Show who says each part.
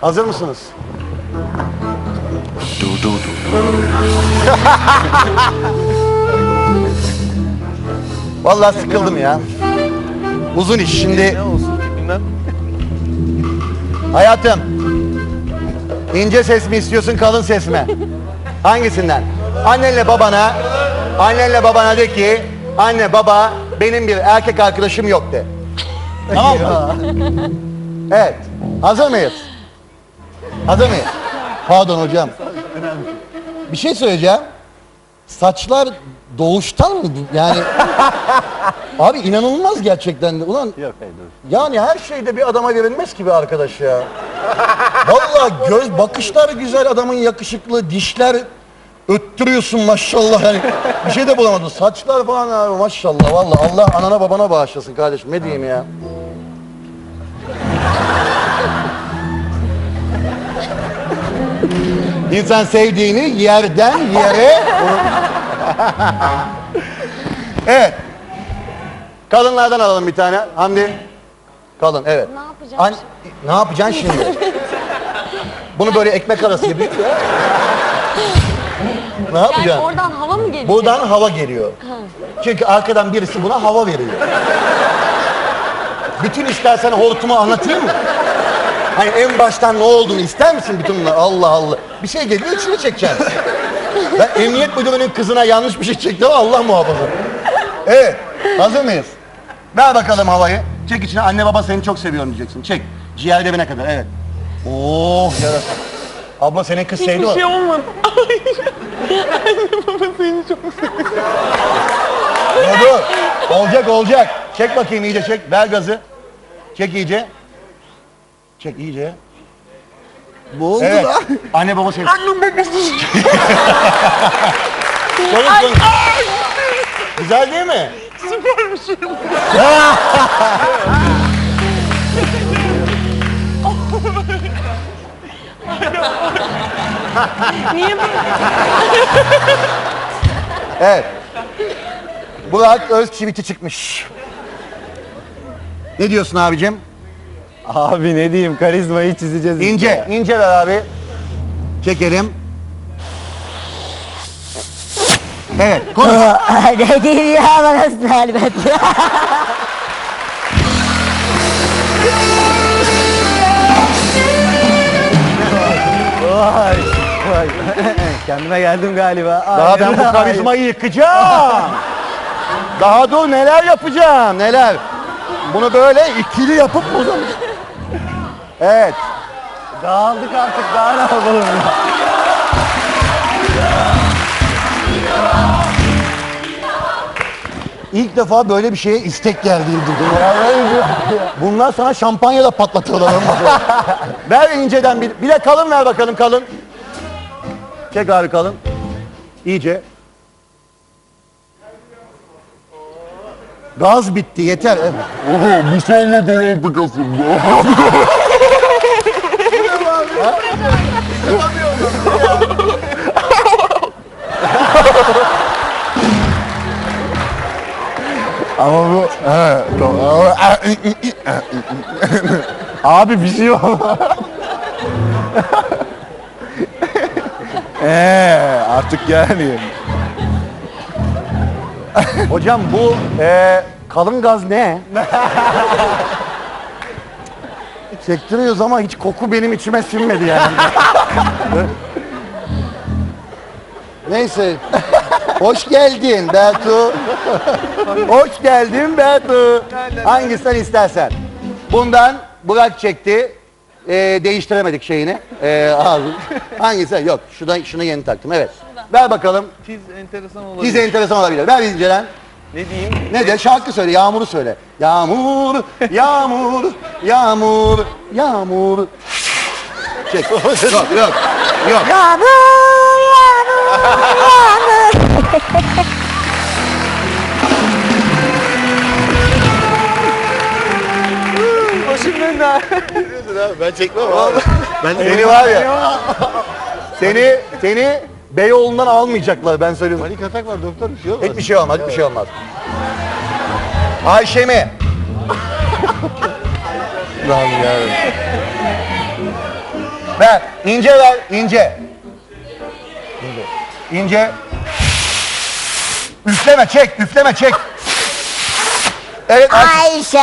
Speaker 1: Hazır mısınız?
Speaker 2: Du du du.
Speaker 1: Vallahi sıkıldım ya. Uzun iş şimdi.
Speaker 2: Ne olsun bilmem.
Speaker 1: Hayatım. ince ses mi istiyorsun kalın ses mi? Hangisinden? Annenle babana, annenle babana de ki anne baba benim bir erkek arkadaşım yok de. Tamam mı? evet. Hazır mıyız? Hazır mıyız? Pardon hocam. Bir şey söyleyeceğim. Saçlar doğuştan mı? Yani abi inanılmaz gerçekten de. Ulan
Speaker 2: Yok hayır dur.
Speaker 1: yani her şeyde bir adama verilmez ki bir arkadaş ya. Vallahi göz bakışlar güzel adamın yakışıklı dişler öttürüyorsun maşallah yani bir şey de bulamadın saçlar falan abi maşallah vallahi Allah anana babana bağışlasın kardeşim ne diyeyim ya. İnsan sevdiğini yerden yere Evet. Kalınlardan alalım bir tane. Hamdi. Kalın evet.
Speaker 3: Ne yapacağım
Speaker 1: An- ne yapacaksın şimdi? Bunu böyle ekmek arası gibi. ne
Speaker 3: Yani
Speaker 1: yapacaksın?
Speaker 3: oradan hava mı gelecek?
Speaker 1: Buradan hava geliyor. Çünkü arkadan birisi buna hava veriyor. Bütün istersen hortumu anlatayım mı? Hani en baştan ne olduğunu ister misin bütün bunlar? Allah Allah. Bir şey geliyor içine çekeceksin. Ben emniyet müdürünün kızına yanlış bir şey çektim ama Allah muhafaza. Evet. Hazır mıyız? Ver bakalım havayı. Çek içine. Anne baba seni çok seviyorum diyeceksin. Çek. Ciğer dibine kadar. Evet. Oh yarasın. Abla senin kız sevdi
Speaker 4: Hiçbir
Speaker 1: o.
Speaker 4: şey olmadı. Anne baba seni çok
Speaker 1: Dur, dur. Olacak olacak. Çek bakayım iyice çek. Ver gazı. Çek iyice. Çek iyice.
Speaker 2: Bu oldu
Speaker 1: Evet.
Speaker 2: lan.
Speaker 1: Anne baba seni.
Speaker 4: Annem babası.
Speaker 1: Konuş konuş. Güzel değil mi?
Speaker 4: Niye böyle?
Speaker 1: Evet. Burak öz çiviti çıkmış. Ne diyorsun abicim?
Speaker 2: Abi ne diyeyim karizmayı çizeceğiz. işte.
Speaker 1: İnce, ince ver abi. Çekelim. Evet, konuş.
Speaker 5: ne diyeyim ya bana elbette.
Speaker 2: Vay. Vay. Kendime geldim galiba.
Speaker 1: Daha ben bu karizmayı yıkacağım. Daha dur neler yapacağım, neler. Bunu böyle ikili yapıp zaman. Evet.
Speaker 2: Dağıldık artık daha ne yapalım ya.
Speaker 1: İlk defa böyle bir şeye istek geldiğini duydum. Bunlar sana şampanya da patlatıyorlar. ver inceden bir, bir de kalın ver bakalım kalın. Çek abi kalın. İyice. Gaz bitti yeter. Evet.
Speaker 6: Oha senle de yapacağız.
Speaker 2: Ama bu
Speaker 6: He tamam.
Speaker 2: abi bir şey olmaz. Eee artık yani.
Speaker 1: Hocam bu e, kalın gaz ne? Çektiriyoruz ama hiç koku benim içime sinmedi yani. Neyse. Hoş geldin Bertu. Hoş geldin Bertu. Hangisinden istersen. Bundan Burak çekti. E, değiştiremedik şeyini. E, ağzı. Hangisi? Yok. Şuradan, şunu yeni taktım. Evet. Ver bakalım.
Speaker 2: Tiz enteresan olabilir.
Speaker 1: Size enteresan olabilir. Ver incelen.
Speaker 2: Ne diyeyim?
Speaker 1: Ne de şarkı söyle, yağmuru söyle. Yağmur, yağmur, yağmur, yağmur. Çek. yok, yok, yok.
Speaker 5: Yağmur, yağmur, yağmur.
Speaker 2: Başım döndü ha.
Speaker 1: Ben çekmem abi. Ben seni var ya. Seni, seni Beyoğlu'ndan almayacaklar ben söylüyorum.
Speaker 2: Panik atak var doktor bir şey olmaz.
Speaker 1: Hiçbir şey olmaz, hiçbir şey olmaz. Ayşe mi?
Speaker 2: Lan ya.
Speaker 1: Ver. İnce ver. ince. İnce. İnce. Üfleme çek. Üfleme çek. Evet. aç.
Speaker 5: Ayşe.